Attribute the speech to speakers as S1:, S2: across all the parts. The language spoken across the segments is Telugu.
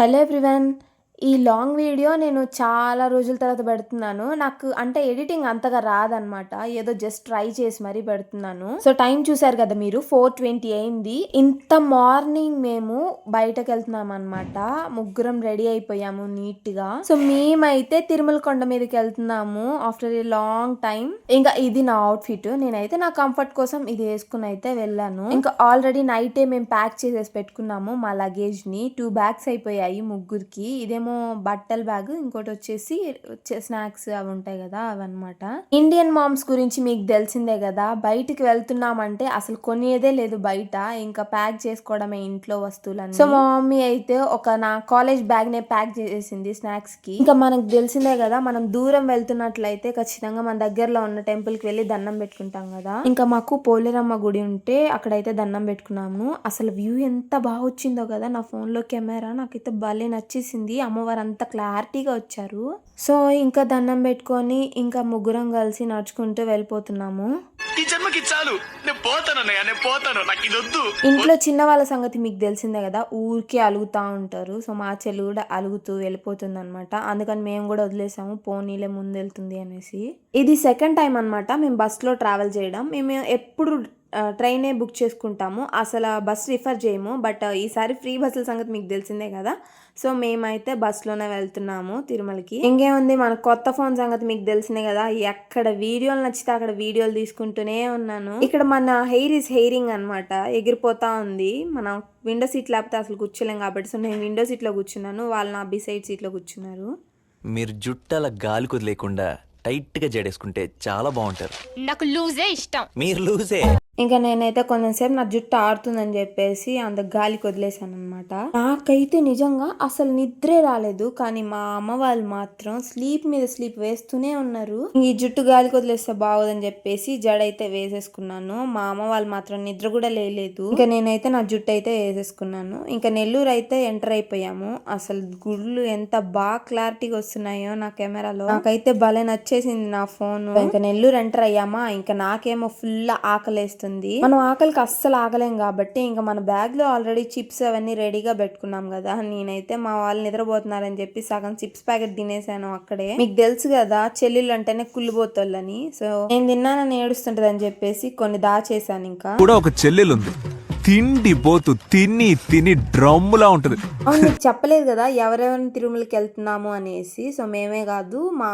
S1: Hello everyone. ఈ లాంగ్ వీడియో నేను చాలా రోజుల తర్వాత పెడుతున్నాను. నాకు అంటే ఎడిటింగ్ అంతగా రాదనమాట ఏదో జస్ట్ ట్రై చేసి మరీ పెడుతున్నాను. సో టైం చూసారు కదా మీరు? ఫోర్ ట్వంటీ అయింది. ఇంత మార్నింగ్ మేము బయటకు వెళ్తున్నాం అనమాట ముగ్గురం రెడీ అయిపోయాము నీట్గా సో మేమైతే తిరుమల కొండ మీదకి వెళ్తున్నాము ఆఫ్టర్ ఏ లాంగ్ టైం. ఇంకా ఇది నా అవుట్ఫిట్. నేనైతే నా కంఫర్ట్ కోసం ఇది వేసుకుని అయితే వెళ్ళాను. ఇంకా ఆల్రెడీ నైటే మేము ప్యాక్ చేసేసి పెట్టుకున్నాము మా లగేజ్ని టూ బ్యాగ్స్ అయిపోయాయి ముగ్గురికి. ఇదేమో బట్టల బ్యాగ్ ఇంకోటి వచ్చేసి స్నాక్స్ అవి ఉంటాయి కదా అవన్నమాట. ఇండియన్ మామ్స్ గురించి మీకు తెలిసిందే కదా బయటికి వెళ్తున్నామంటే అసలు కొనేదే లేదు బయట ఇంకా ప్యాక్ చేసుకోవడమే ఇంట్లో వస్తువులని సో మా మమ్మీ అయితే ఒక నా కాలేజ్ బ్యాగ్ నే ప్యాక్ చేసేసింది స్నాక్స్కి ఇంకా మనకు తెలిసిందే కదా మనం దూరం వెళ్తున్నట్లయితే ఖచ్చితంగా మన దగ్గరలో ఉన్న టెంపుల్కి వెళ్ళి దండం పెట్టుకుంటాం కదా. ఇంకా మాకు పోలేరమ్మ గుడి ఉంటే అక్కడైతే దండం పెట్టుకున్నాము. అసలు వ్యూ ఎంత బాగా వచ్చిందో కదా నా ఫోన్లో కెమెరా నాకైతే భలే నచ్చేసింది. అమ్మవారు అంతా క్లారిటీగా వచ్చారు. సో ఇంకా దండం పెట్టుకొని ఇంకా ముగ్గురం కలిసి నడుచుకుంటూ వెళ్ళిపోతున్నాము.
S2: ఈ జన్మకి చాలు. నేను పోతాను అన్నయ్య నేను పోతాను. నాకు ఇది వద్దు.
S1: ఇంట్లో చిన్న వాళ్ళ సంగతి మీకు తెలిసిందే కదా ఊరికే అలుగుతా ఉంటారు. సో మా చెల్లి కూడా అలుగుతూ వెళ్ళిపోతుంది అనమాట అందుకని మేము కూడా వదిలేసాము. పోనీలే ముందు వెళ్తుంది అనేసి. ఇది సెకండ్ టైం అన్నమాట. మేము బస్సులో ట్రావెల్ చేయడం. మేము ఎప్పుడు ట్రైనే బుక్ చేసుకుంటాము. అసలు బస్ రిఫర్ చేయము. బట్ ఈసారి ఫ్రీ బస్సుల సంగతి మీకు తెలిసిందే కదా. సో మేమైతే బస్సులోనే వెళ్తున్నాము తిరుమలకి. ఇంకేముంది? మన కొత్త ఫోన్ సంగతి మీకు తెలిసిందే కదా. ఎక్కడ వీడియోలు నచ్చితే అక్కడ వీడియోలు తీసుకుంటూనే ఉన్నాను. ఇక్కడ మన హెయిర్ ఇస్ హెయిరింగ్ అన్నమాట. ఎగిరిపోతా ఉంది. మనం విండో సీట్ లేకపోతే అసలు కూర్చోలేం కాబట్టి. సో నేను విండో సీట్లో కూర్చున్నాను. వాళ్ళు నా బిసైడ్ సీట్లో కూర్చున్నారు.
S3: మీరు జుట్టు అలా గాలి కుదిలేకుండా టైట్గా జడేసుకుంటే చాలా బాగుంటారు.
S4: నాకు లూజే ఇష్టం.
S3: మీరు లూజే.
S1: ఇంకా నేనైతే కొంచెంసేపు నా జుట్టు ఆడుతుందని చెప్పేసి అంత గాలికి వదిలేసాను అనమాట నాకైతే నిజంగా అసలు నిద్రే రాలేదు కానీ మా అమ్మ వాళ్ళు మాత్రం స్లీప్ మీద స్లీప్ వేస్తూనే ఉన్నారు. ఈ జుట్టు గాలికి వదిలేస్తే బాగోదని చెప్పేసి జడ అయితే వేసేసుకున్నాను. మా అమ్మ వాళ్ళు మాత్రం నిద్ర కూడా లేలేదు. ఇంకా నేనైతే నా జుట్టు అయితే వేసేసుకున్నాను. ఇంకా నెల్లూరు అయితే ఎంటర్ అయిపోయాము. అసలు గుళ్ళు ఎంత బాగా క్లారిటీగా వస్తున్నాయో నా కెమెరాలో. నాకైతే భలే నచ్చేసింది నా ఫోన్. ఇంకా నెల్లూరు ఎంటర్ అయ్యామా? ఇంకా నాకేమో ఫుల్ ఆకలేస్తుంది. మనం ఆకలికి అస్సలు ఆగలేం కాబట్టి ఇంకా మన బ్యాగ్లో ఆల్రెడీ చిప్స్ అవన్నీ రెడీగా పెట్టుకున్నాం కదా. నేనైతే మా వాళ్ళు నిద్రపోతున్నారని చెప్పి సగం చిప్స్ ప్యాకెట్ తినేసాను అక్కడే. మీకు తెలుసు కదా చెల్లెళ్ళు అంటేనే కుళ్ళిపోతోళ్ళని. సో నేను తిన్నానని ఏడుస్తుంటది అని చెప్పేసి కొన్ని దాచేసాను ఇంకా.
S5: కూడా ఒక చెల్లెలుంది. తిండి పోతు తిని తిని డ్రమ్ములా ఉంటది.
S1: అవును మీకు చెప్పలేదు కదా ఎవరెవరిని తిరుమలకి వెళ్తున్నాము అనేసి. సో మేమే కాదు మా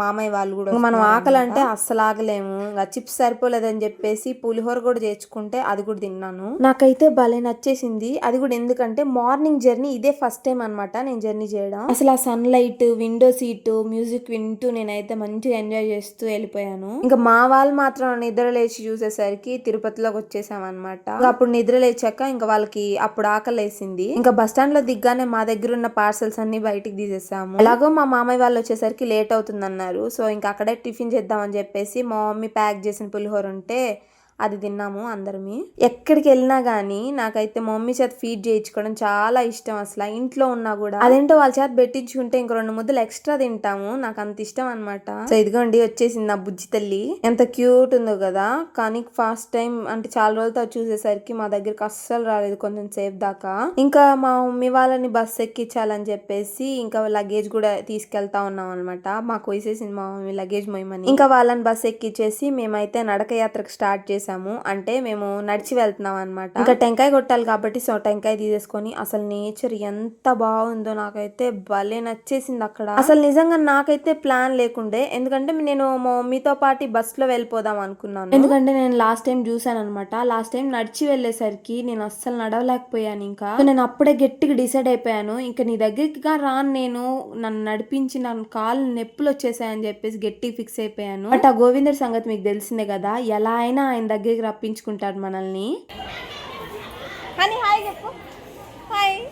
S1: మామయ్య వాళ్ళు కూడా మనం ఆకలి అంటే అస్సలు ఆగలేము ఇంకా చిప్స్ సరిపోలేదని చెప్పేసి పులిహోర కూడా చేర్చుకుంటే అది కూడా తిన్నాను. నాకైతే భలే నచ్చేసింది. అది కూడా ఎందుకంటే మార్నింగ్ జర్నీ ఇదే ఫస్ట్ టైం అన్నమాట నేను జర్నీ చేయడం. అసలు ఆ sunlight window seat music వింటూ నేనైతే మంచిగా ఎంజాయ్ చేస్తూ వెళ్ళిపోయాను. ఇంకా మా వాళ్ళు మాత్రం నిద్ర లేచి చూసేసరికి తిరుపతిలోకి వచ్చేసాం అనమాట అప్పుడు నిద్ర లేచాక ఇంకా వాళ్ళకి అప్పుడు ఆకలేసింది. ఇంకా బస్ స్టాండ్లో దిగ్గానే మా దగ్గర ఉన్న పార్సల్స్ అన్ని బయటికి తీసేసాము. ఎలాగో మా మామయ్య వాళ్ళు వచ్చేసరికి లేట్ అవుతుంది అన్నారు సో ఇంకా అక్కడే టిఫిన్ చేద్దామని చెప్పేసి మా మమ్మీ ప్యాక్ చేసిన పులిహోర ఉంటే అది తిన్నాము అందరమే. ఎక్కడికి వెళ్ళినా కానీ నాకైతే మమ్మీ చేత ఫీడ్ చేయించుకోవడం చాలా ఇష్టం అసలు. ఇంట్లో ఉన్నా కూడా అదేంటో వాళ్ళ చేత పెట్టించుకుంటే ఇంక రెండు ముద్దలు ఎక్స్ట్రా తింటాము. నాకు అంత ఇష్టం అనమాట సో ఇదిగోండి వచ్చేసింది నా బుజ్జి తల్లి. ఎంత క్యూట్ ఉందో కదా. కానీ ఫస్ట్ టైం అంటే చాలా రోజులతో చూసేసరికి మా దగ్గరికి అస్సలు రాలేదు కొంచెం సేఫ్ దాకా. ఇంకా మా మమ్మీ వాళ్ళని బస్ ఎక్కించాలని చెప్పేసి ఇంకా లగేజ్ కూడా తీసుకెళ్తా ఉన్నాం అనమాట మాకు వేసేసింది మా మమ్మీ లగేజ్ మొయ్యమని ఇంకా వాళ్ళని బస్ ఎక్కించేసి మేమైతే నడక యాత్రకు స్టార్ట్ చేసాము. అంటే మేము నడిచి వెళ్తున్నాం అనమాట ఇంకా టెంకాయ కొట్టాలి కాబట్టి సో టెంకాయ తీసేసుకొని అసలు నేచర్ ఎంత బాగుందో నాకైతే భలే నచ్చేసింది అక్కడ. అసలు నిజంగా నాకైతే ప్లాన్ లేకుండే. ఎందుకంటే నేను మమ్మీతో పాటు బస్లో వెళ్ళిపోదాం అనుకున్నాను. ఎందుకంటే నేను లాస్ట్ టైం చూసాను అనమాట లాస్ట్ టైం నడిచి వెళ్ళేసరికి నేను అస్సలు నడవలేకపోయాను ఇంకా. నేను అప్పుడే గట్టిగా డిసైడ్ అయిపోయాను. ఇంకా నీ దగ్గరికి రాను నేను నన్ను నడిపించి నన్ను కాళ్ళు నొప్పులు వచ్చేసాయని చెప్పేసి గట్టి ఫిక్స్ అయిపోయాను. బట్ ఆ గోవిందర్ సంగతి మీకు తెలిసిందే కదా. ఎలా అయినా ఆయన దగ్గరికి రప్పించుకుంటాడు మనల్ని.
S4: అని హాయ్ చెప్పు. హాయ్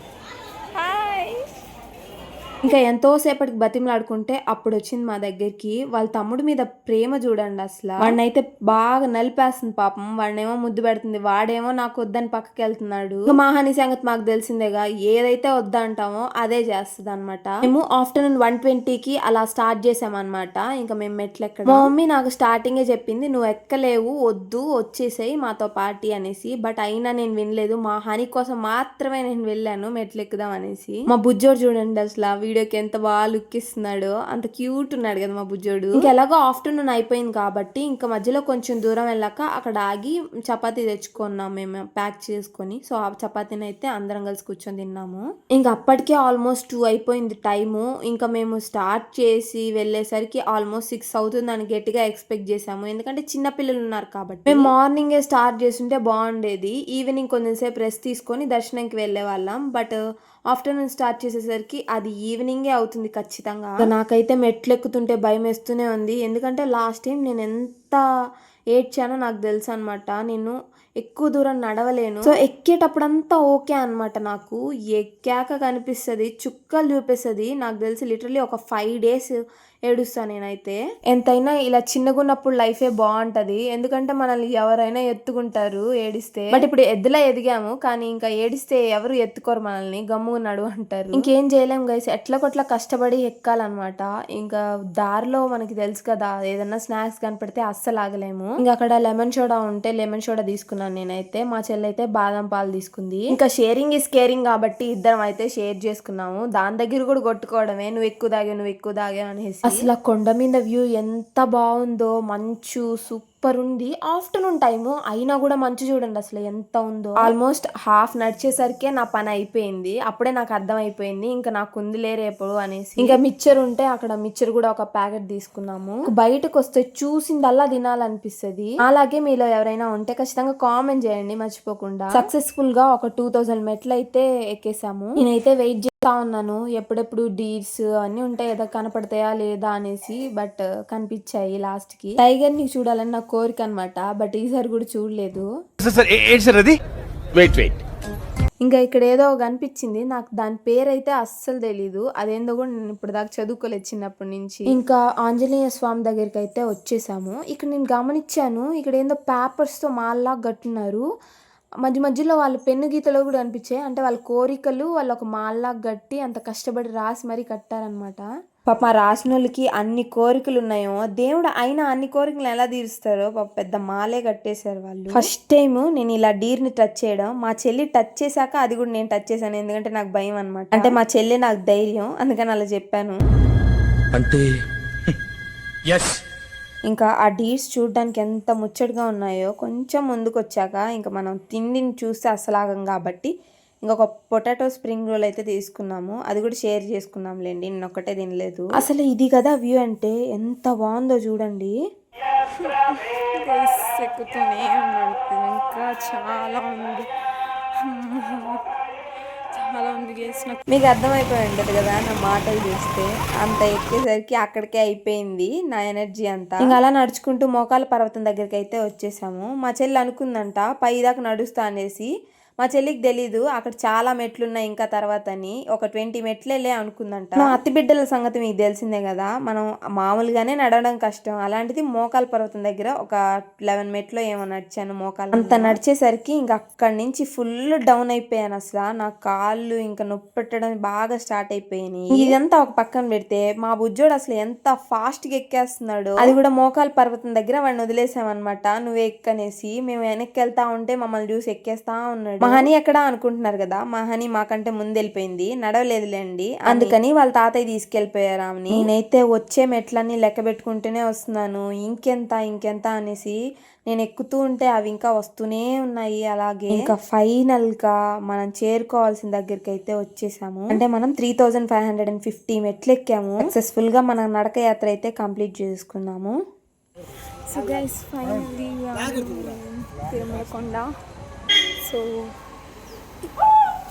S1: ఇంకా ఎంతో సేపటికి బతిమలాడుకుంటే అప్పుడు వచ్చింది మా దగ్గరికి. వాళ్ళ తమ్ముడి మీద ప్రేమ చూడండి అసలు. వాడినైతే బాగా నలిపేస్తుంది పాపం. వాడినేమో ముద్దు పెడుతుంది. వాడేమో నాకు వద్దని పక్కకి వెళ్తున్నాడు ఇంకా మాహాని సంగతి మాకు తెలిసిందేగా. ఏదైతే వద్దంటామో అదే చేస్తుంది అనమాట మేము ఆఫ్టర్నూన్ వన్ ట్వంటీకి అలా స్టార్ట్ చేసామన్నమాట. ఇంకా మేము మెట్లు ఎక్కడ మా మమ్మీ నాకు స్టార్టింగే చెప్పింది నువ్వు ఎక్కలేవు వద్దు వచ్చేసేయి మాతో పార్టీ అనేసి. బట్ అయినా నేను వినలేదు. మా హాని కోసం మాత్రమే నేను వెళ్ళాను మెట్లు ఎక్కుదాం అనేసి. మా బుజ్జోడు చూడండి అసలు. వీడియోకి ఎంత బాగా లుక్ ఇస్తున్నాడో అంత క్యూట్ ఉన్నాడు కదా మా బుజ్జోడు. ఇంకా ఎలాగో ఆఫ్టర్నూన్ అయిపోయింది కాబట్టి ఇంకా మధ్యలో కొంచెం దూరం వెళ్ళాక అక్కడ ఆగి చపాతీ తెచ్చుకున్నాం మేము ప్యాక్ చేసుకొని. సో ఆ చపాతీని అయితే అందరం కలిసి కూర్చొని తిన్నాము. ఇంకా అప్పటికే ఆల్మోస్ట్ టూ అయిపోయింది టైము ఇంకా మేము స్టార్ట్ చేసి వెళ్ళేసరికి ఆల్మోస్ట్ సిక్స్ అవుతుంది అని గట్టిగా ఎక్స్పెక్ట్ చేసాము ఎందుకంటే చిన్న పిల్లలు ఉన్నారు కాబట్టి. మేము మార్నింగే స్టార్ట్ చేస్తుంటే బాగుండేది. ఈవినింగ్ కొంచెంసేపు రెస్ట్ తీసుకొని దర్శనంకి వెళ్ళే వాళ్ళం. బట్ ఆఫ్టర్నూన్ స్టార్ట్ చేసేసరికి అది ఈవినింగే అవుతుంది ఖచ్చితంగా. నాకైతే మెట్లు ఎక్కుతుంటే భయం వేస్తూనే ఉంది. ఎందుకంటే లాస్ట్ టైం నేను ఎంత ఏడ్చానో నాకు తెలుసు అనమాట నేను ఎక్కువ దూరం నడవలేను. సో ఎక్కేటప్పుడంతా ఓకే అనమాట నాకు. ఎక్కాక కనిపిస్తుంది చుక్కలు చూపిస్తుంది. నాకు తెలిసి లిటరలీ ఒక ఫైవ్ డేస్ ఏడుస్తా నేనైతే. ఎంతైనా ఇలా చిన్నగున్నప్పుడు లైఫే బాగుంటది ఎందుకంటే మనల్ని ఎవరైనా ఎత్తుకుంటారు ఏడిస్తే. బట్ ఇప్పుడు ఎద్దులా ఎదిగాము కానీ ఇంకా ఏడిస్తే ఎవరు ఎత్తుకోరు మనల్ని. గమ్మున్నాడు అంటారు. ఇంకేం చేయలేం గైస్ ఎట్లా కొట్లా కష్టపడి ఎక్కాలన్నమాట. ఇంకా దారిలో మనకి తెలుసు కదా ఏదన్నా స్నాక్స్ కనపడితే అస్సలు ఆగలేము. ఇంకా అక్కడ లెమన్ సోడా ఉంటే లెమన్ సోడా తీసుకున్నాను నేనైతే. మా చెల్లె అయితే బాదం పాలు తీసుకుంది. ఇంకా షేరింగ్ ఇస్ కేరింగ్ కాబట్టి ఇద్దరం అయితే షేర్ చేసుకున్నాము. దాని దగ్గర కూడా కొట్టుకోవడమే. నువ్వు ఎక్కువ తాగా నువ్వు ఎక్కువ తాగా అనేసి. అసలు ఆ కొండ మీద వ్యూ ఎంత బాగుందో మంచు సూపర్ ఉంది. ఆఫ్టర్నూన్ టైము అయినా కూడా మంచు చూడండి అసలు ఎంత ఉందో. ఆల్మోస్ట్ హాఫ్ నడిచేసరికే నా పని అయిపోయింది. అప్పుడే నాకు అర్థం అయిపోయింది ఇంకా నాకు ఉందిలే రేపు అనేసి. ఇంకా మిక్చర్ ఉంటే అక్కడ మిక్చర్ కూడా ఒక ప్యాకెట్ తీసుకున్నాము బయటకు వస్తే చూసిందల్లా తినాలనిపిస్తుంది. అలాగే మీలో ఎవరైనా ఉంటే ఖచ్చితంగా కామెంట్ చేయండి మర్చిపోకుండా. సక్సెస్ఫుల్గా ఒక టూ థౌసండ్ మెట్లు అయితే ఎక్కేసాము. నేనైతే వెయిట్ చేస్తా ఉన్నాను. ఎప్పుడెప్పుడు డీడ్స్ అన్ని ఉంటాయి కదా కనపడతాయా లేదా అనేసి బట్ కనిపించాయి లాస్ట్కి. టైగర్ని చూడాలని నా కోరిక అనమాట బట్ ఈసారి కూడా చూడలేదు.
S2: సార్ సార్ ఏంటి సార్ అది? వెయిట్ వెయిట్
S1: ఇంకా ఇక్కడ ఏదో కనిపించింది. నాకు దాని పేరు అయితే అస్సలు తెలీదు. అదేందో కూడా నేను ఇప్పుడు దాకా చదువుకోలేదు చిన్నప్పటి నుంచి. ఇంకా ఆంజనేయ స్వామి దగ్గరికి అయితే వచ్చేసాము. ఇక్కడ నేను గమనించాను. ఇక్కడ ఏందో పేపర్స్తో మాల్లా కట్టున్నారు. మధ్య మధ్యలో వాళ్ళ పెన్ను గీతలు కూడా కనిపించాయి అంటే వాళ్ళ కోరికలు వాళ్ళు ఒక మాల్లా గట్టి అంత కష్టపడి రాసి మరీ కట్టారనమాట పాప మా రాసిన వాళ్ళకి అన్ని కోరికలు ఉన్నాయో దేవుడు అయినా అన్ని కోరికలు ఎలా తీరుస్తారో పాప పెద్ద మాలే కట్టేశారు వాళ్ళు. ఫస్ట్ టైం నేను ఇలా డీర్ని టచ్ చేయడం మా చెల్లి టచ్ చేశాక అది కూడా నేను టచ్ చేశాను. ఎందుకంటే నాకు భయం అనమాట అంటే మా చెల్లి నాకు ధైర్యం అందుకని అలా చెప్పాను.
S2: అంటే ఎస్
S1: ఇంకా ఆ డీర్స్ చూడడానికి ఎంత ముచ్చటగా ఉన్నాయో కొంచెం ముందుకు వచ్చాక ఇంకా మనం తిండిని చూస్తే అసలాగం కాబట్టి ఇంకొక పొటాటో స్ప్రింగ్ రోల్ అయితే తీసుకున్నాము. అది కూడా షేర్ చేసుకున్నాంలేండి నేను ఒక్కటే తినలేదు. అసలు ఇది కదా వ్యూ అంటే ఎంత బాగుందో చూడండి. ఎక్కుతూనే ఉన్నాడు ఇంకా చాలా ఉంది. మీకు అర్థమైపోయి ఉండదు కదా నా మాటలు చూస్తే. అంత ఎక్కేసరికి అక్కడికే అయిపోయింది నా ఎనర్జీ అంతా. ఇంకా అలా నడుచుకుంటూ మోకాల పర్వతం దగ్గరికి అయితే వచ్చేసాము. మా చెల్లి అనుకుందంట పై దాకా నడుస్తా అనేసి. మా చెల్లికి తెలీదు అక్కడ చాలా మెట్లు ఉన్నాయి ఇంకా తర్వాత అని ఒక ట్వంటీ మెట్లేలే అనుకుందంట. మా అత్తి బిడ్డల సంగతి మీకు తెలిసిందే కదా మనం మామూలుగానే నడవడం కష్టం. అలాంటిది మోకాల పర్వతం దగ్గర ఒక లెవెన్ మెట్లో ఏమో నడిచాను మోకాలు అంత నడిచేసరికి ఇంకా అక్కడి నుంచి ఫుల్ డౌన్ అయిపోయాను అసలు. నా కాళ్ళు ఇంకా నొప్పి పెట్టడం బాగా స్టార్ట్ అయిపోయినాయి. ఇదంతా ఒక పక్కన పెడితే మా బుజ్జోడు అసలు ఎంత ఫాస్ట్గా ఎక్కేస్తున్నాడు. అది కూడా మోకాల పర్వతం దగ్గర వాడిని వదిలేసామన్నమాట. నువ్వు ఎక్కనేసి మేము వెనక్కి వెళ్తా ఉంటే మమ్మల్ని చూసి ఎక్కేస్తా ఉన్నాడు. హనీ ఎక్కడ అనుకుంటున్నారు కదా మహని మాకంటే ముందు వెళ్ళిపోయింది నడవలేదులేండి అందుకని వాళ్ళ తాతయ్య తీసుకెళ్ళిపోయారు ఆమెని. నేనైతే వచ్చే మెట్లన్నీ లెక్క పెట్టుకుంటూనే వస్తున్నాను. ఇంకెంత ఇంకెంత అనేసి నేను ఎక్కుతూ ఉంటే అవి ఇంకా వస్తూనే ఉన్నాయి అలాగే. ఇంకా ఫైనల్గా మనం చేరుకోవాల్సిన దగ్గరికి అయితే వచ్చేసాము. అంటే మనం three thousand five hundred and fifty మెట్లు ఎక్కాము. సక్సెస్ఫుల్గా మన నడక యాత్ర అయితే కంప్లీట్ చేసుకున్నాము. So guys finally um, Tirumala కొండ సో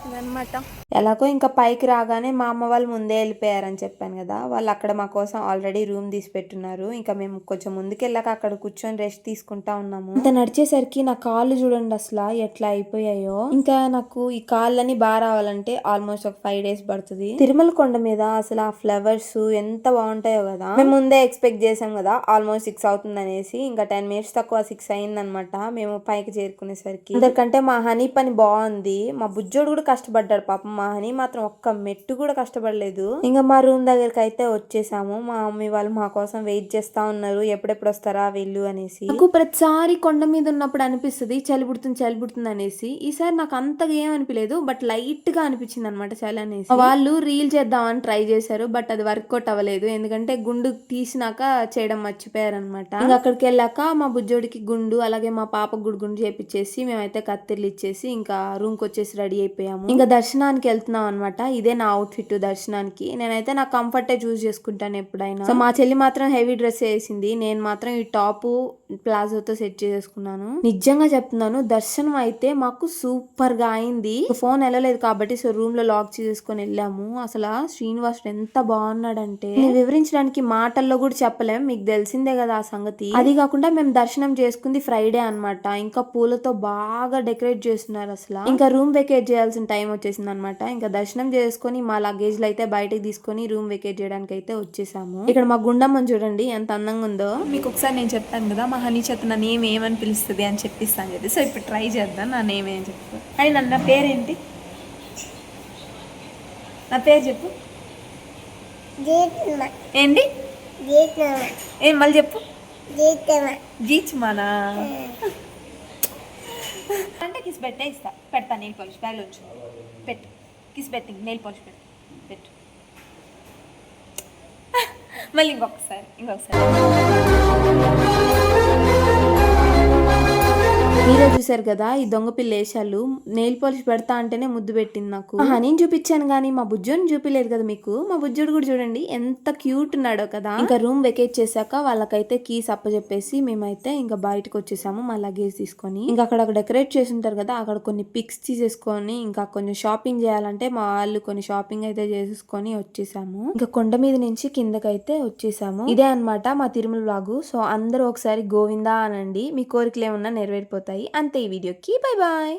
S1: ఇదన్నమాట. ఎలాగో ఇంకా పైకి రాగానే మా అమ్మ వాళ్ళు ముందే వెళ్ళిపోయారని చెప్పాను కదా వాళ్ళు అక్కడ మా కోసం ఆల్రెడీ రూమ్ తీసి పెట్టున్నారు. ఇంకా మేము కొంచెం ముందుకెళ్ళాక అక్కడ కూర్చొని రెస్ట్ తీసుకుంటా ఉన్నాము. ఇంత నడిచేసరికి నా కాళ్ళు చూడండి అసలు ఎట్లా అయిపోయాయో. ఇంకా నాకు ఈ కాళ్ళని బాగా రావాలంటే ఆల్మోస్ట్ ఒక ఫైవ్ డేస్ పడుతుంది. తిరుమల కొండ మీద అసలు ఆ ఫ్లవర్స్ ఎంత బాగుంటాయో కదా. మేము ముందే ఎక్స్పెక్ట్ చేసాం కదా ఆల్మోస్ట్ సిక్స్ అవుతుంది అనేసి. ఇంకా టెన్ మినిట్స్ తక్కువ సిక్స్ అయిందనమాట మేము పైకి చేరుకునేసరికి. అందరికంటే మా హనీ పని బాగుంది. మా బుజ్జోడు కూడా కష్టపడ్డాడు పాపం. మా అని మాత్రం ఒక్క మెట్టు కూడా కష్టపడలేదు. ఇంకా మా రూమ్ దగ్గరికి అయితే వచ్చేసాము. మా మమ్మీ వాళ్ళు మా కోసం వెయిట్ చేస్తా ఉన్నారు. ఎప్పుడెప్పుడు వస్తారా వెళ్ళు అనేసి. నాకు ప్రతిసారి కొండ మీద ఉన్నప్పుడు అనిపిస్తుంది చలి పుడుతుంది చలి పుడుతుంది అనేసి. ఈసారి నాకు అంతగా ఏం అనిపించలేదు బట్ లైట్గా అనిపించింది అనమాట చలి అనేసి. వాళ్ళు రీల్ చేద్దామని ట్రై చేశారు బట్ అది వర్కౌట్ అవ్వలేదు. ఎందుకంటే గుండు తీసినాక చేయడం మర్చిపోయారు అనమాట ఇంకా అక్కడికి వెళ్ళాక మా బుజ్జోడికి గుండు అలాగే మా పాపకు గుడి గుండు చేపించేసి మేమైతే కత్తిర్లు ఇచ్చేసి ఇంకా రూమ్కి వచ్చేసి రెడీ అయిపోయాము. ఇంకా దర్శనానికి వెళ్తున్నాం అనమాట ఇదే నా అవుట్ఫిట్ దర్శనానికి. నేనైతే నా కంఫర్టే చూస్ చేసుకుంటాను ఎప్పుడైనా. సో మా చెల్లి మాత్రం హెవీ డ్రెస్ వేసింది. నేను మాత్రం ఈ టాపు ప్లాజోతో సెట్ చేసుకున్నాను నిజంగా చెప్తున్నాను దర్శనం అయితే మాకు సూపర్గా అయింది ఫోన్ వెళ్ళలేదు కాబట్టి సో రూమ్లో లాక్ చేసుకొని వెళ్ళాము. అసలు శ్రీనివాస్ ఎంత బాగున్నాడంటే వివరించడానికి మాటల్లో కూడా చెప్పలేం. మీకు తెలిసిందే కదా ఆ సంగతి. అది కాకుండా మేము దర్శనం చేసుకుంది ఫ్రైడే అన్నమాట. ఇంకా పూలతో బాగా డెకరేట్ చేస్తున్నారు అసలు. ఇంకా రూమ్ వెకేట్ చేయాల్సిన టైం వచ్చేసింది అనమాట ఇంకా దర్శనం చేసుకొని మా లగేజ్ అయితే బయటకు తీసుకొని రూమ్ వెకేట్ చేయడానికి అయితే వచ్చేసాము. ఇక్కడ మా గుండమ్మని చూడండి ఎంత అందంగా ఉందో.
S4: మీకు ఒకసారి నేను చెప్తాను కదా మా హనీ చేత నా నేమ్ ఏమని పిలుస్తుంది అని చెప్పిస్తాను చెప్పి. సో ఇప్పుడు ట్రై చేద్దాం నా నేమ్ ఏం చెప్తా అని నన్ను నా పేరేంటి? నా పేరు చెప్పు. ఏంటి? ఏం మళ్ళీ చెప్పు. గీచ్మానా అంటే కిస్ పెట్టే ఇస్తా. పెడతా నెయిల్ పాలిష్ బ్యాగ్లో ఉంచు పెట్టు. కిస్ పెట్టి నెయిల్ పాలిష్ పెట్టు. పెట్టు. మళ్ళీ ఇంకొకసారి ఇంకొకసారి.
S1: మీరే చూసారు కదా ఈ దొంగ పిల్ల వేషాలు. నెయిల్ పాలిష్ పెడతా అంటేనే ముద్దు పెట్టింది నాకు. మా హనీని చూపించాను కానీ మా బుజ్జోని చూపిలేదు కదా మీకు. మా బుజ్జోడు కూడా చూడండి ఎంత క్యూట్ ఉన్నాడో కదా. ఇంకా రూమ్ వెకేట్ చేశాక వాళ్ళకైతే కీస్ అప్పచెప్పేసి మేమైతే ఇంకా బయటకు వచ్చేసాము మా లగేజ్ తీసుకొని. ఇంకా అక్కడ డెకరేట్ చేసి ఉంటారు కదా అక్కడ కొన్ని పిక్స్ తీసేసుకొని ఇంకా కొంచెం షాపింగ్ చేయాలంటే మా వాళ్ళు కొన్ని షాపింగ్ అయితే చేసేసుకొని వచ్చేసాము. ఇంకా కొండ మీద నుంచి కిందకైతే వచ్చేసాము. ఇదే అన్నమాట మా తిరుమల బ్లాగు సో అందరూ ఒకసారి గోవిందా అనండి. మీ కోరికలు ఏమన్నా నెరవేరిపోతాయి. అంతే ఈ వీడియోకి. Bye bye.